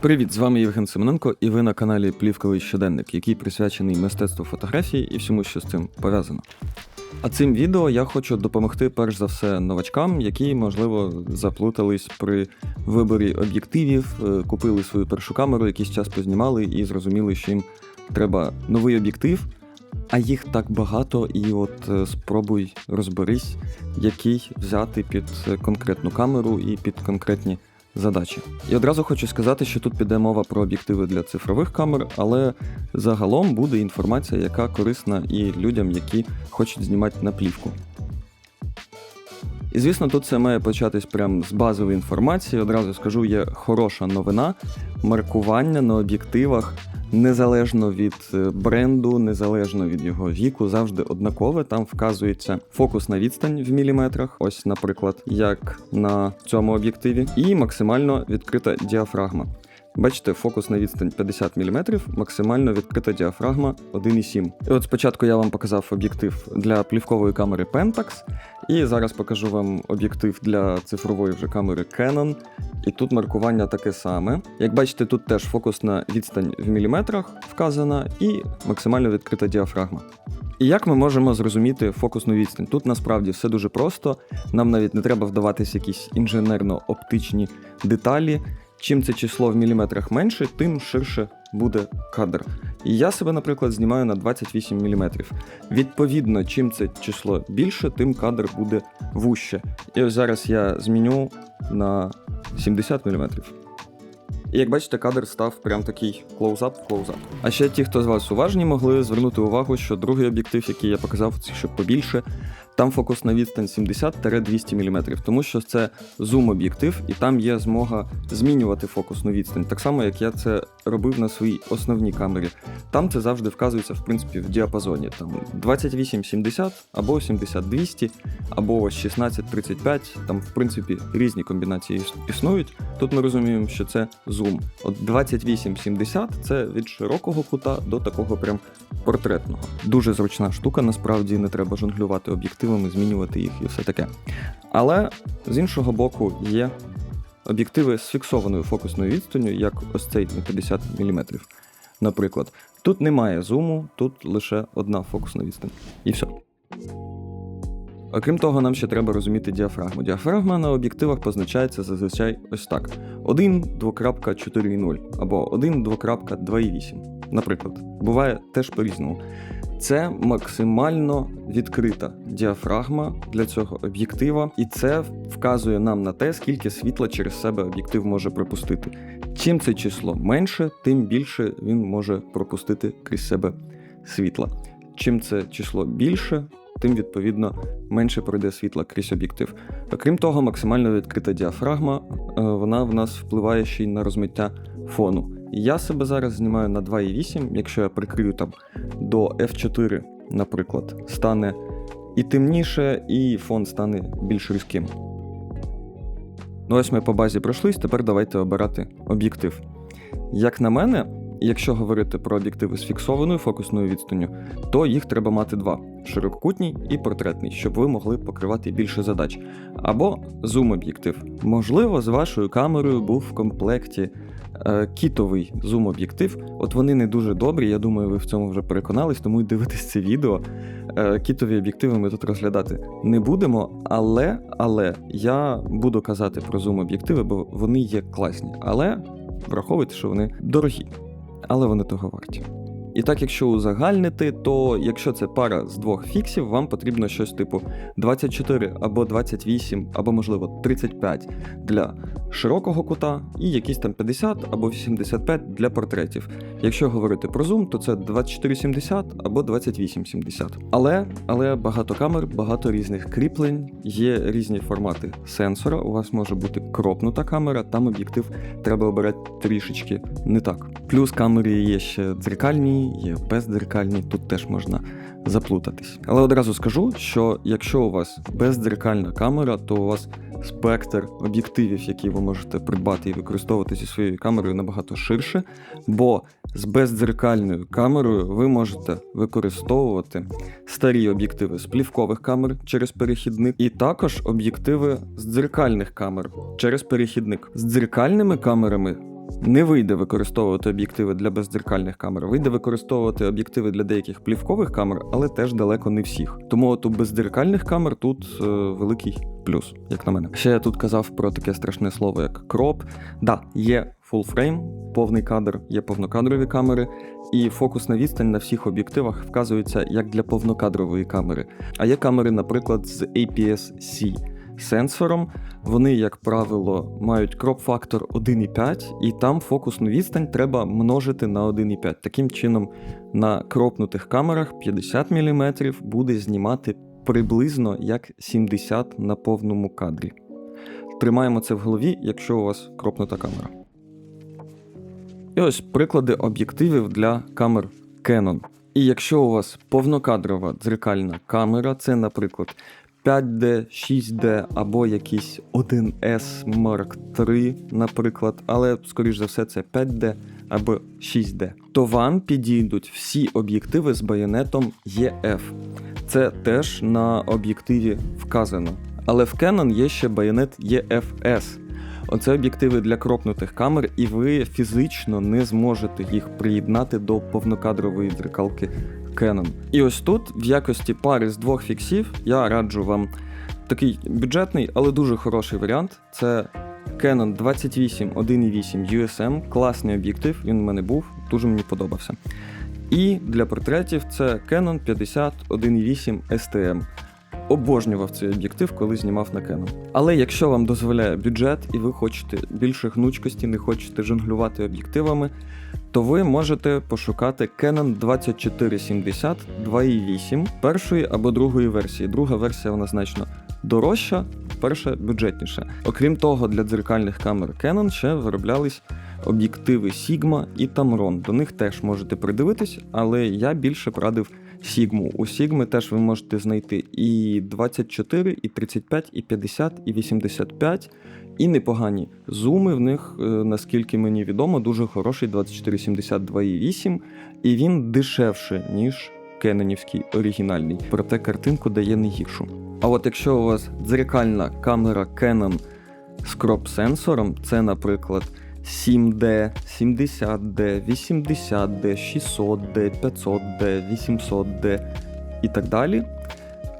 Привіт, з вами Євген Семененко, і ви на каналі Плівковий щоденник, який присвячений мистецтву фотографії і всьому, що з цим пов'язано. А цим відео я хочу допомогти перш за все новачкам, які, можливо, заплутались при виборі об'єктивів, е, купили свою першу камеру, якийсь час познімали і зрозуміли, що їм треба новий об'єктив, а їх так багато, і от е, спробуй розберись, який взяти під е, конкретну камеру і під конкретні задачі. І одразу хочу сказати, що тут піде мова про об'єктиви для цифрових камер, але загалом буде інформація, яка корисна і людям, які хочуть знімати на плівку. І звісно, тут це має початись прямо з базової інформації. Одразу скажу, є хороша новина. Маркування на об'єктивах незалежно від е, бренду, незалежно від його віку, завжди однакове. Там вказується фокусна відстань в міліметрах, ось, наприклад, як на цьому об'єктиві, і максимально відкрита діафрагма. Бачите, фокусна відстань 50 мм, максимально відкрита діафрагма 1,7. І от спочатку я вам показав об'єктив для плівкової камери Pentax, і зараз покажу вам об'єктив для цифрової вже камери Canon. І тут маркування таке саме. Як бачите, тут теж фокусна відстань в міліметрах вказана і максимально відкрита діафрагма. І як ми можемо зрозуміти фокусну відстань? Тут насправді все дуже просто. Нам навіть не треба вдаватися якісь інженерно-оптичні деталі. Чим це число в міліметрах менше, тим ширше буде кадр. І я себе, наприклад, знімаю на 28 мм. Відповідно, чим це число більше, тим кадр буде вуще. І ось зараз я зміню на 70 мм. І як бачите, кадр став прям такий клоузап клоузап. А ще ті, хто з вас уважні, могли звернути увагу, що другий об'єктив, який я показав, це ще побільше, там фокусна відстань 70-200 мм, тому що це зум-об'єктив, і там є змога змінювати фокусну відстань, так само як я це робив на своїй основній камері. Там це завжди вказується в принципі в діапазоні. Там 28-70 або 70-200, або 16-35, Там, в принципі, різні комбінації існують. Тут ми розуміємо, що це зум. От 28-70 це від широкого кута до такого прям портретного. Дуже зручна штука, насправді не треба жонглювати об'єктивами, змінювати їх і все таке. Але з іншого боку є об'єктиви з фіксованою фокусною відстанню, як ось цей на 50 мм. Наприклад, тут немає зуму, тут лише одна фокусна відстань. І все. Окрім того, нам ще треба розуміти діафрагму. Діафрагма на об'єктивах позначається зазвичай ось так: 1,2.4.0 або 1,2.2.8. Наприклад, буває теж по-різному. Це максимально відкрита діафрагма для цього об'єктива, і це вказує нам на те, скільки світла через себе об'єктив може пропустити. Чим це число менше, тим більше він може пропустити крізь себе світла. Чим це число більше, тим відповідно менше пройде світла крізь об'єктив. Окрім того, максимально відкрита діафрагма, е, вона в нас впливає ще й на розмиття фону. Я себе зараз знімаю на 2,8, якщо я прикрию там до F4, наприклад, стане і темніше, і фон стане більш різким. Ну ось ми по базі пройшлись, тепер давайте обирати об'єктив. Як на мене, якщо говорити про об'єктиви з фіксованою фокусною відстанню, то їх треба мати два: ширококутній і портретний, щоб ви могли покривати більше задач. Або зум-об'єктив. Можливо, з вашою камерою був в комплекті кітовий зум-об'єктив. От вони не дуже добрі. Я думаю, ви в цьому вже переконались, тому й дивитесь це відео. Е, кітові об'єктиви ми тут розглядати не будемо, але але я буду казати про зум-об'єктиви, бо вони є класні. Але враховуйте, що вони дорогі, але вони того варті. І так, якщо узагальнити, то якщо це пара з двох фіксів, вам потрібно щось типу 24 або 28, або, можливо, 35 для широкого кута, і якісь там 50 або 85 для портретів. Якщо говорити про зум, то це 2470 або 2870. Але але багато камер, багато різних кріплень, є різні формати сенсора. У вас може бути кропнута камера, там об'єктив треба обирати трішечки не так. Плюс камери є ще дзеркальні є бездзеркальні, тут теж можна заплутатись. Але одразу скажу, що якщо у вас бездзеркальна камера, то у вас спектр об'єктивів, які ви можете придбати і використовувати зі своєю камерою, набагато ширше, бо з бездзеркальною камерою ви можете використовувати старі об'єктиви з плівкових камер через перехідник, і також об'єктиви з дзеркальних камер через перехідник. З дзеркальними камерами не вийде використовувати об'єктиви для бездзеркальних камер, вийде використовувати об'єктиви для деяких плівкових камер, але теж далеко не всіх. Тому от у бездзеркальних камер тут е, великий плюс, як на мене. Ще я тут казав про таке страшне слово, як кроп. Да, є frame, повний кадр, є повнокадрові камери, і фокусна відстань на всіх об'єктивах вказується як для повнокадрової камери. А є камери, наприклад, з APS-C сенсором. Вони, як правило, мають кроп-фактор 1,5, і там фокусну відстань треба множити на 1,5. Таким чином, на кропнутих камерах 50 мм буде знімати приблизно як 70 на повному кадрі. Тримаємо це в голові, якщо у вас кропнута камера. І ось приклади об'єктивів для камер Canon. І якщо у вас повнокадрова дзеркальна камера, це, наприклад, 5D, 6D або якийсь 1S Mark III, наприклад, але, скоріш за все, це 5D або 6D, то вам підійдуть всі об'єктиви з байонетом EF. Це теж на об'єктиві вказано. Але в Canon є ще байонет EFS. Оце об'єктиви для кропнутих камер, і ви фізично не зможете їх приєднати до повнокадрової дзеркалки Canon. І ось тут, в якості пари з двох фіксів, я раджу вам такий бюджетний, але дуже хороший варіант. Це Canon 28 1.8 USM, класний об'єктив, він у мене був, дуже мені подобався. І для портретів це Canon 50 1.8 STM. Обожнював цей об'єктив, коли знімав на Canon. Але якщо вам дозволяє бюджет і ви хочете більше гнучкості, не хочете жонглювати об'єктивами, то ви можете пошукати Canon 2470 2.8 першої або другої версії. Друга версія вона значно дорожча, перша бюджетніша. Окрім того, для дзеркальних камер Canon ще вироблялись об'єктиви Sigma і Tamron. До них теж можете придивитись, але я більше порадив Sigma. У Sigma теж ви можете знайти і 24, і 35, і 50, і 85. І непогані зуми в них, е, наскільки мені відомо, дуже хороший 2472,8, і він дешевший, ніж кенонівський оригінальний, проте картинку дає не гіршу. А от якщо у вас дзеркальна камера Canon з кроп-сенсором, це, наприклад, 7D, 70D, 80D, 600D, 500D, 800D і так далі,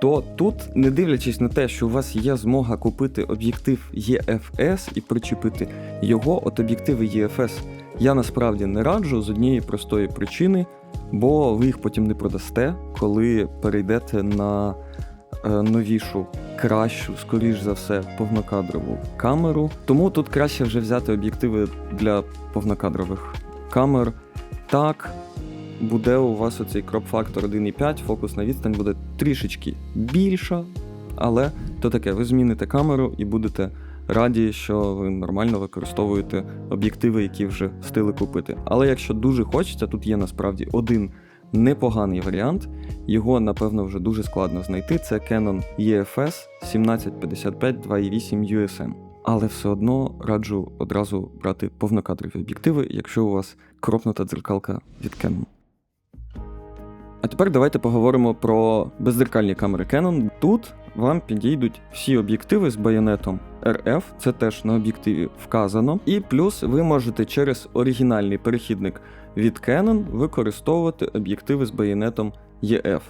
то тут, не дивлячись на те, що у вас є змога купити об'єктив EFS і причепити його, от об'єктиви EFS я насправді не раджу з однієї простої причини, бо ви їх потім не продасте, коли перейдете на е, новішу, кращу, скоріш за все, повнокадрову камеру. Тому тут краще вже взяти об'єктиви для повнокадрових камер. Так, буде у вас оцей кроп-фактор 1,5, фокусна відстань буде трішечки більша, але то таке, ви зміните камеру і будете раді, що ви нормально використовуєте об'єктиви, які вже встигли купити. Але якщо дуже хочеться, тут є насправді один непоганий варіант, його, напевно, вже дуже складно знайти. Це Canon EFS 1755 2.8 USM. Але все одно раджу одразу брати повнокадрові об'єктиви, якщо у вас кропнута дзеркалка від Canon. А тепер давайте поговоримо про беззеркальні камери Canon. Тут вам підійдуть всі об'єктиви з байонетом RF, це теж на об'єктиві вказано. І плюс ви можете через оригінальний перехідник від Canon використовувати об'єктиви з байонетом EF,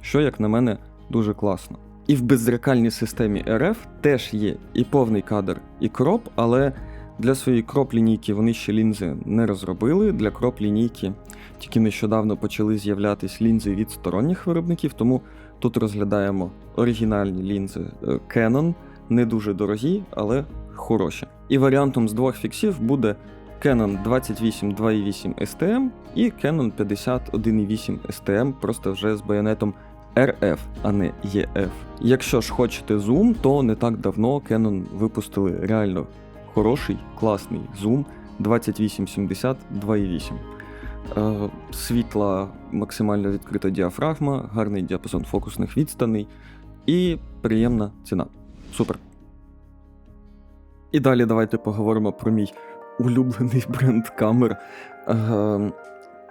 що, як на мене, дуже класно. І в беззеркальній системі RF теж є і повний кадр, і кроп, але для своєї кроп лінійки вони ще лінзи не розробили. Для кроп лінійки тільки нещодавно почали з'являтись лінзи від сторонніх виробників, тому тут розглядаємо оригінальні лінзи е, Canon, не дуже дорогі, але хороші. І варіантом з двох фіксів буде Canon 28 2.8 STM і Canon 50 1.8 STM, просто вже з байонетом RF, а не EF. Якщо ж хочете зум, то не так давно Canon випустили реально хороший, класний зум 2870 2.8. Е, світла максимально відкрита діафрагма, гарний діапазон фокусних відстаней і приємна ціна. Супер. І далі давайте поговоримо про мій улюблений бренд камер е,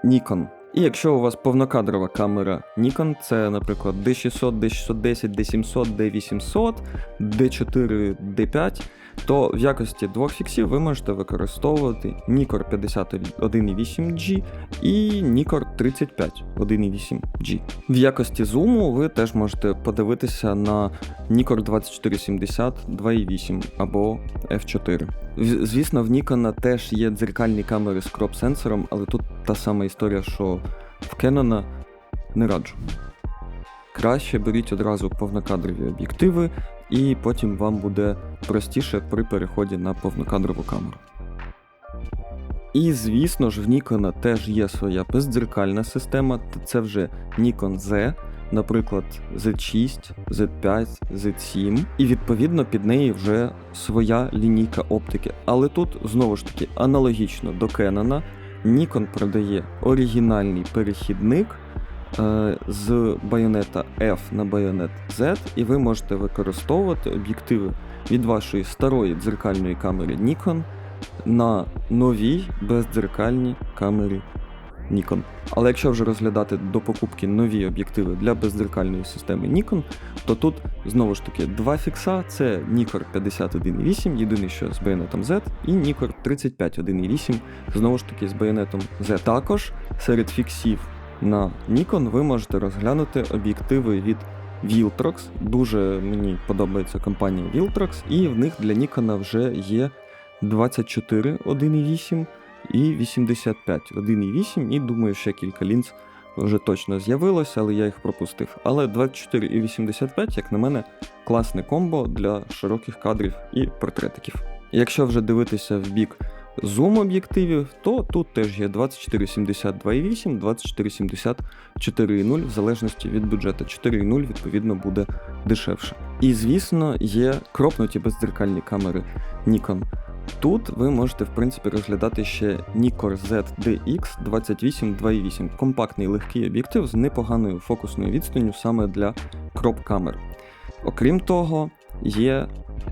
Nikon. І якщо у вас повнокадрова камера Nikon, це, наприклад, D600, D610, D700, D800, D4, D5, то в якості двох фіксів ви можете використовувати Nikkor 51.8G і Nikkor 35 1.8G. В якості зуму ви теж можете подивитися на Nikkor 2470 2.8 або F4. Звісно, в Nikon теж є дзеркальні камери з кроп-сенсором, але тут та сама історія, що в Canon не раджу. Краще беріть одразу повнокадрові об'єктиви, і потім вам буде простіше при переході на повнокадрову камеру. І звісно ж, в Nikon теж є своя бездзеркальна система, це вже Nikon Z, наприклад, Z6, Z5, Z7, і відповідно під неї вже своя лінійка оптики. Але тут знову ж таки аналогічно до Canon, Nikon продає оригінальний перехідник е, з байонета F на байонет Z, і ви можете використовувати об'єктиви від вашої старої дзеркальної камери Nikon на новій бездзеркальній камері Nikon. Але якщо вже розглядати до покупки нові об'єктиви для бездзеркальної системи Nikon, то тут знову ж таки два фікса: це Nikkor 51.8, єдиний що з байонетом Z, і Nikkor 35.1.8, знову ж таки з байонетом Z. Також серед фіксів на Nikon ви можете розглянути об'єктиви від Viltrox. Дуже мені подобається компанія Viltrox, і в них для Nikon вже є 24 1.8 і 85 1.8, і думаю, ще кілька лінз вже точно з'явилося, але я їх пропустив. Але 24 і 85, як на мене, класне комбо для широких кадрів і портретиків. Якщо вже дивитися в бік зум об'єктивів, то тут теж є 24-72,8, 24-74,0, в залежності від бюджету. 4,0 відповідно буде дешевше. І звісно, є кропнуті бездзеркальні камери Nikon. Тут ви можете в принципі розглядати ще Nikkor ZDX 28-2.8, компактний легкий об'єктив з непоганою фокусною відстанню саме для кроп-камер. Окрім того, є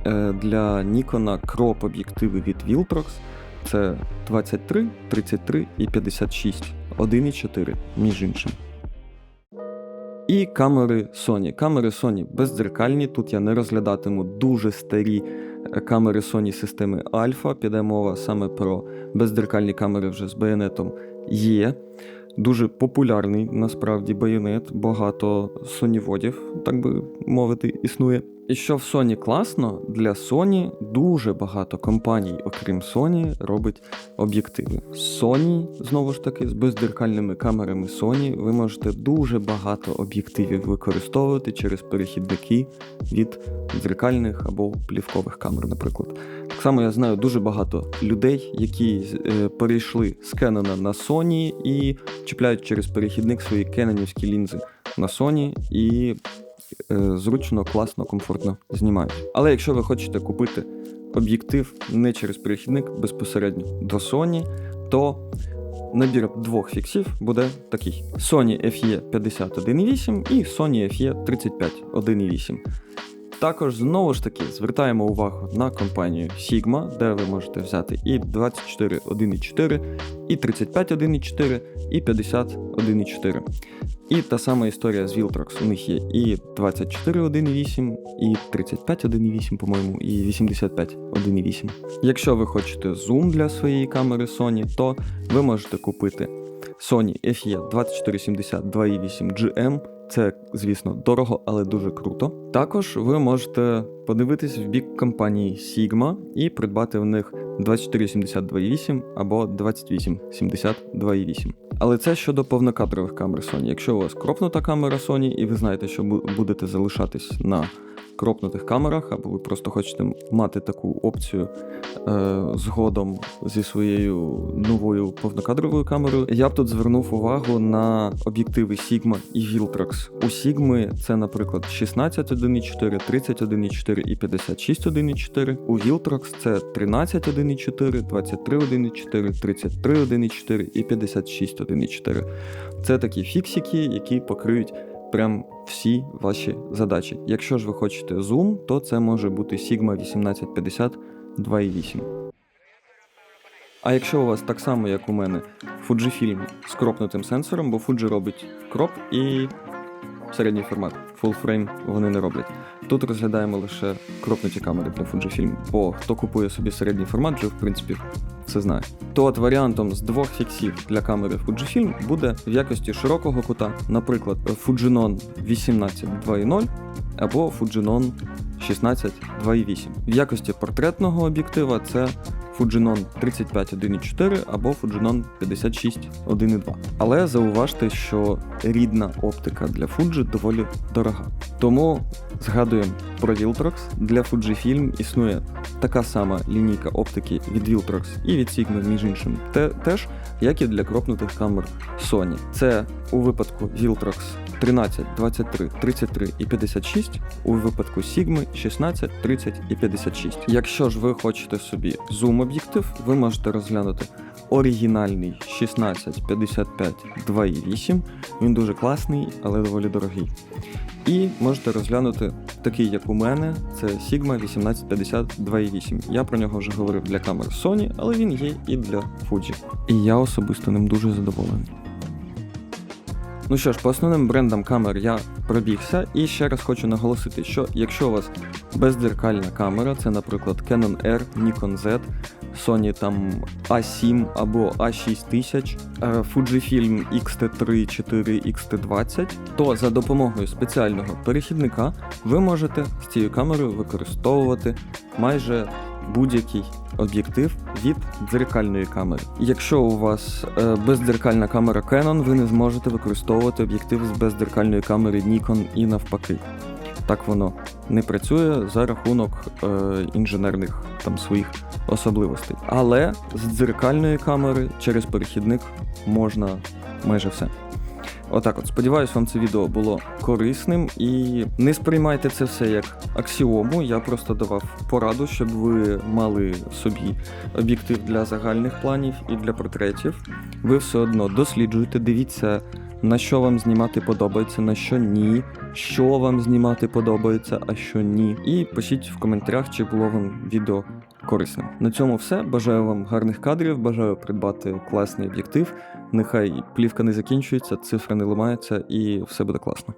е, для Nikon кроп об'єктиви від Viltrox. Це 23, 33 і 56, 1,4 між іншим. І камери Sony. Камери Sony бездзеркальні. Тут я не розглядатиму дуже старі е, камери Sony системи Alpha. Піде мова саме про бездзеркальні камери вже з байонетом є. Дуже популярний насправді байонет, багато соніводів, так би мовити, існує. І що в Sony класно, для Sony дуже багато компаній, окрім Sony, робить об'єктиви. Sony, знову ж таки, з бездзеркальними камерами Sony ви можете дуже багато об'єктивів використовувати через перехідники від дзеркальних або плівкових камер, наприклад. Так само я знаю дуже багато людей, які е, перейшли з Canon на Sony і чіпляють через перехідник свої кенонівські лінзи на Sony і зручно, класно, комфортно знімають. Але якщо ви хочете купити об'єктив не через перехідник безпосередньо до Sony, то набір двох фіксів буде такий: Sony FE 51.8 і Sony FE 35.1.8. Також знову ж таки звертаємо увагу на компанію Sigma, де ви можете взяти і 24.1.4, і 35.1.4, і 51.4. І та сама історія з Viltrox. У них є і 24.1.8, і 35.1.8, по-моєму, і 85.1.8. Якщо ви хочете зум для своєї камери Sony, то ви можете купити Sony FE 2470 2.8 GM. Це, звісно, дорого, але дуже круто. Також ви можете подивитись в бік компанії Sigma і придбати в них 2472.8 або 2872.8. Але це щодо повнокадрових камер Sony. Якщо у вас кропнута камера Sony, і ви знаєте, що бу- будете залишатись на кропнутих камерах, або ви просто хочете мати таку опцію е, згодом зі своєю новою повнокадровою камерою, я б тут звернув увагу на об'єктиви Sigma і Viltrox. У Sigma це, наприклад, 16.1.4, 31.4 і 56.1.4. У Viltrox це 13.1.4, 23.1.4, 33.1.4 і 56.1.4. Це такі фіксики, які покриють прям всі ваші задачі. Якщо ж ви хочете зум, то це може бути Sigma 1850 2.8. А якщо у вас так само, як у мене, Fujifilm з кропнутим сенсором, бо Fuji робить кроп і середній формат. Frame вони не роблять. Тут розглядаємо лише кропнуті камери для Fujifilm, бо хто купує собі середній формат, вже в принципі все знає. То от варіантом з двох фіксів для камери Fujifilm буде в якості широкого кута, наприклад, Fujinon 18.2.0 або Fujinon 16.2.8. В якості портретного об'єктива це Fujinon 35.1.4 або Fujinon 56.1.2. Але зауважте, що рідна оптика для Fuji доволі дорога. Тому згадуємо про Viltrox. Для Fujifilm існує така сама лінійка оптики від Viltrox і від Sigma, між іншим, те, теж, як і для кропнутих камер Sony. Це у випадку Viltrox 13, 23, 33 і 56, у випадку Sigma 16, 30 і 56. Якщо ж ви хочете собі зум-об'єктив, ви можете розглянути оригінальний 16, 55, 2.8. Він дуже класний, але доволі дорогий. І можете розглянути такий, як у мене, це Sigma 1850 2.8. Я про нього вже говорив для камер Sony, але він є і для Fuji. І я особисто ним дуже задоволений. Ну що ж, по основним брендам камер я пробігся, і ще раз хочу наголосити, що якщо у вас бездзеркальна камера, це, наприклад, Canon R, Nikon Z, Sony там A7 або A6000, е, Fujifilm X-T3, 4, X-T20, то за допомогою спеціального перехідника ви можете з цією камерою використовувати майже будь-який об'єктив від дзеркальної камери. Якщо у вас е, бездзеркальна камера Canon, ви не зможете використовувати об'єктив з бездзеркальної камери Nikon і навпаки. Так воно не працює за рахунок е, інженерних там своїх особливостей. Але з дзеркальної камери через перехідник можна майже все. Отак, от сподіваюсь, вам це відео було корисним і не сприймайте це все як аксіому. Я просто давав пораду, щоб ви мали собі об'єктив для загальних планів і для портретів. Ви все одно досліджуйте, дивіться, на що вам знімати подобається, на що ні, що вам знімати подобається, а що ні. І пишіть в коментарях, чи було вам відео корисним. На цьому все. Бажаю вам гарних кадрів, бажаю придбати класний об'єктив. Нехай плівка не закінчується, цифра не ламаються і все буде класно.